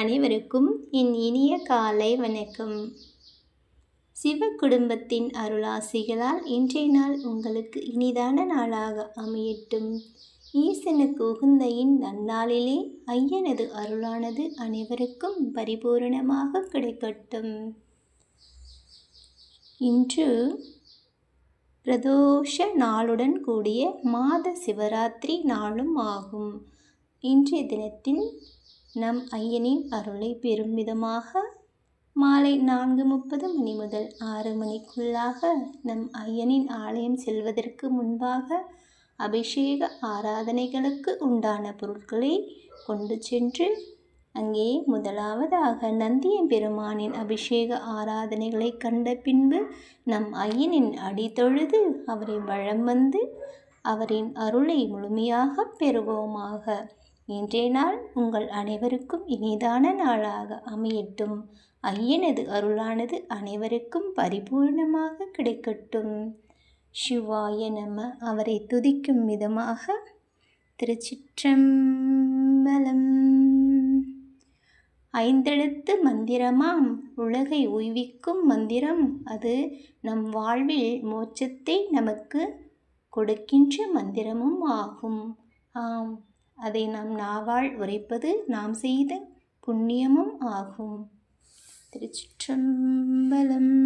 அனைவருக்கும் என் இனிய காலை வணக்கம். சிவ குடும்பத்தின் அருளாசிகளால் இன்றைய நாள் உங்களுக்கு இனிதான நாளாக அமையட்டும். ஈசனுக்கு உகுந்த இந்நன்னாளிலே ஐயனது அருளானது அனைவருக்கும் பரிபூரணமாக கிடைக்கட்டும். இன்று பிரதோஷ நாளுடன் கூடிய மாத சிவராத்திரி நாளும் ஆகும். இன்றைய தினத்தில் நம் ஐயனின் அருளை பெறும் விதமாக மாலை நான்கு முப்பது மணி முதல் ஆறு மணிக்குள்ளாக நம் ஐயனின் ஆலயம் செல்வதற்கு முன்பாக அபிஷேக ஆராதனைகளுக்கு உண்டான பொருட்களை கொண்டு சென்று அங்கே முதலாவதாக நந்தியம் பெருமானின் அபிஷேக ஆராதனைகளை கண்ட பின்பு நம் ஐயனின் அடி தொழுது அவரை வளம் வந்து அவரின் அருளை முழுமையாக பெறுவோமாக. இன்றைய நாள் உங்கள் அனைவருக்கும் இனிதான நாளாக அமையட்டும். ஐயனது அருளானது அனைவருக்கும் பரிபூர்ணமாக கிடைக்கட்டும். சிவாய நம. அவரை துதிக்கும் விதமாக திருச்சிற்றம்பலம். ஐந்தெழுத்து மந்திரமாம். உலகை உய்விக்கும் மந்திரம் அது. நம் வாழ்வில் மோட்சத்தை நமக்கு கொடுக்கின்ற மந்திரமும் ஆகும். ஆம். அதை நம் நாவால் உரைப்பது நாம் செய்த புண்ணியமும் ஆகும். திருச்சிற்றம்பலம்.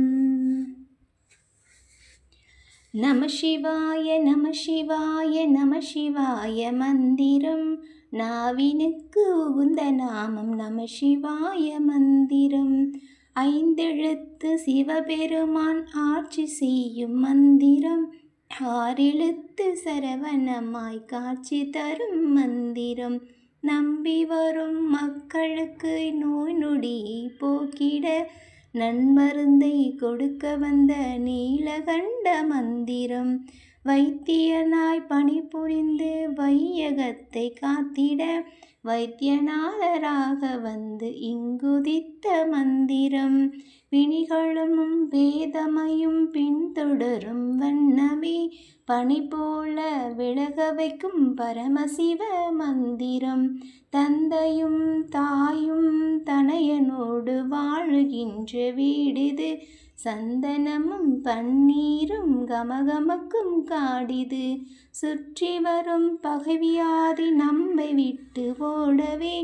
நம சிவாய நம சிவாய நம சிவாய மந்திரம். நாவினுக்கு உகுந்த நாமம் நம சிவாய மந்திரம். ஐந்தெழுத்து சிவபெருமான் ஆட்சி செய்யும் மந்திரம். ஆறெழுத்து சரவணமாய் காட்சி தரும் மந்திரம். நம்பி வரும் மக்களுக்கு நோய் நொடி போக்கிட நன்மருந்தை கொடுக்க வந்த நீலகண்ட மந்திரம். வைத்தியனாய் பணிபுரிந்து வையகத்தை காத்திட வைத்தியநாதராக வந்து இங்குதித்த மந்திரம். வினிகளும் வேதமையும் பின்தொடரும் வண்ணமே. பனி போல விலக வைக்கும் பரமசிவ மந்திரம். தந்தையும் தாயும் தனையனோடு வாழுகின்ற வீடிது. சந்தனமும் பன்னீரும் கமகமக்கும் காடிது. சுற்றி வரும் பகவியாதி நம்மை விட்டு ஓடவே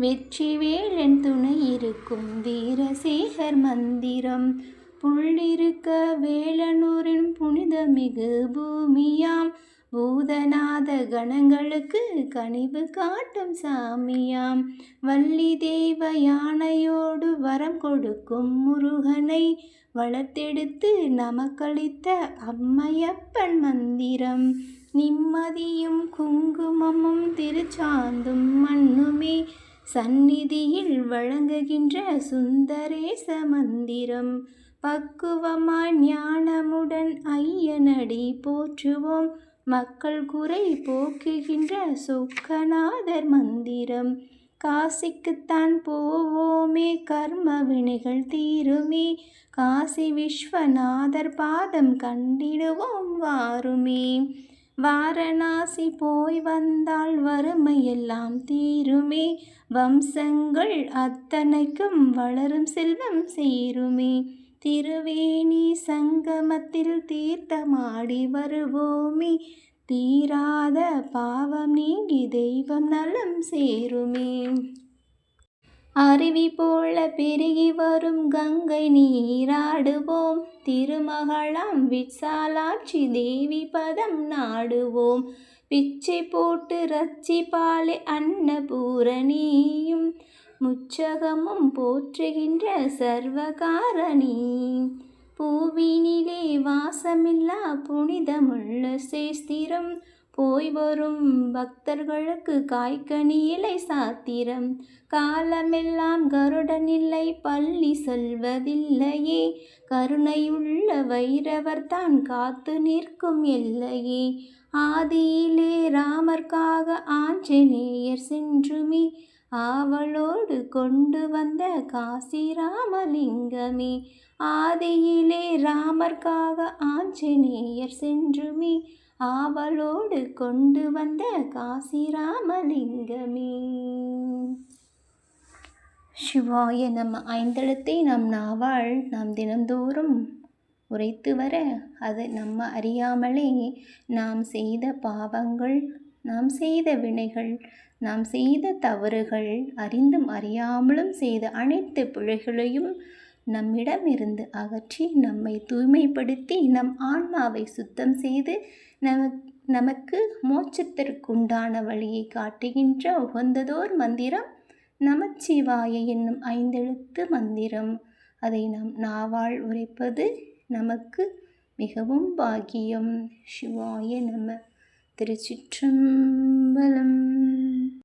வெற்றிவேலன் துணை இருக்கும் வீரசேகர் மந்திரம். புள்ளிருக்க வேலனூரின் புனிதமிகு பூமியாம். பூதநாத கணங்களுக்கு கனிவு காட்டும் சாமியாம். வள்ளி தெய்வ யானையோடு வரம் கொடுக்கும் முருகனை வளர்த்தெடுத்து நமக்களித்த அம்மையப்பன் மந்திரம். நிம்மதியும் குங்குமமும் திருச்சாந்தும் மண் சந்நிதியில் வழங்குகின்ற சுந்தரேச மந்திரம். பக்குவமாய் ஞானமுடன் ஐயனடி போற்றுவோம். மக்கள் குறை போக்குகின்ற சொக்கநாதர் மந்திரம். காசிக்குத்தான் போவோமே கர்ம வினைகள் தீருமே. காசி விஸ்வநாதர் பாதம் கண்டிடுவோம் வாருமே. வாரணாசி போய் வந்தால் வறுமையெல்லாம் தீருமே. வம்சங்கள் அத்தனைக்கும் வளரும் செல்வம் சேருமே. திருவேணி சங்கமத்தில் தீர்த்தமாடி வருவோமே. தீராத பாவம் நீங்கி தெய்வம் நலம் சேருமே. அருவி போல பெருகி வரும் கங்கை நீராடுவோம். திருமகளாம் விசாலாட்சி தேவி பதம் நாடுவோம். பிச்சை போட்டு ரச்சி பாலை அன்னபூரணியும். முச்சகமும் போற்றுகின்ற சர்வகாரணி. பூவினிலே வாசமில்லா புனிதமுள்ள சேஸ்திரம் போய் வரும் பக்தர்களுக்கு காய்கனி இலை சாத்திரம். காலமெல்லாம் கருடனில்லை பள்ளி சொல்வதில்லையே. கருணையுள்ள வைரவர் தான் காத்து நிற்கும் எல்லையே. ஆதியிலே ராமர்க்காக ஆஞ்சநேயர் சென்றுமே. ஆவலோடு கொண்டு வந்த காசி ராமலிங்கமே ஆதியிலே ராமர்க்காக ஆஞ்சநேயர் சென்றுமே. ஆவலோடு கொண்டு வந்த காசி ராமலிங்கமே சிவாய நம்ம ஐந்தெழுத்தை நம் நாவால் நாம் தினந்தோறும் உரைத்து வர அது நம்ம அறியாமலே நாம் செய்த பாவங்கள் நாம் செய்த வினைகள் நாம் செய்த தவறுகள் அறிந்தும் அறியாமலும் செய்த அனைத்து பிழைகளையும் நம்மிடமிருந்து அகற்றி நம்மை தூய்மைப்படுத்தி நம் ஆன்மாவை சுத்தம் செய்து நமக் நமக்கு மோட்சத்திற்குண்டான வழியை காட்டுகின்ற உகந்ததோர் மந்திரம் நமச்சிவாய என்னும் ஐந்தெழுத்து மந்திரம். அதை நம் நாவால் உரைப்பது நமக்கு மிகவும் பாக்கியம். சிவாய நம. திருச்சிற்றம்பலம்.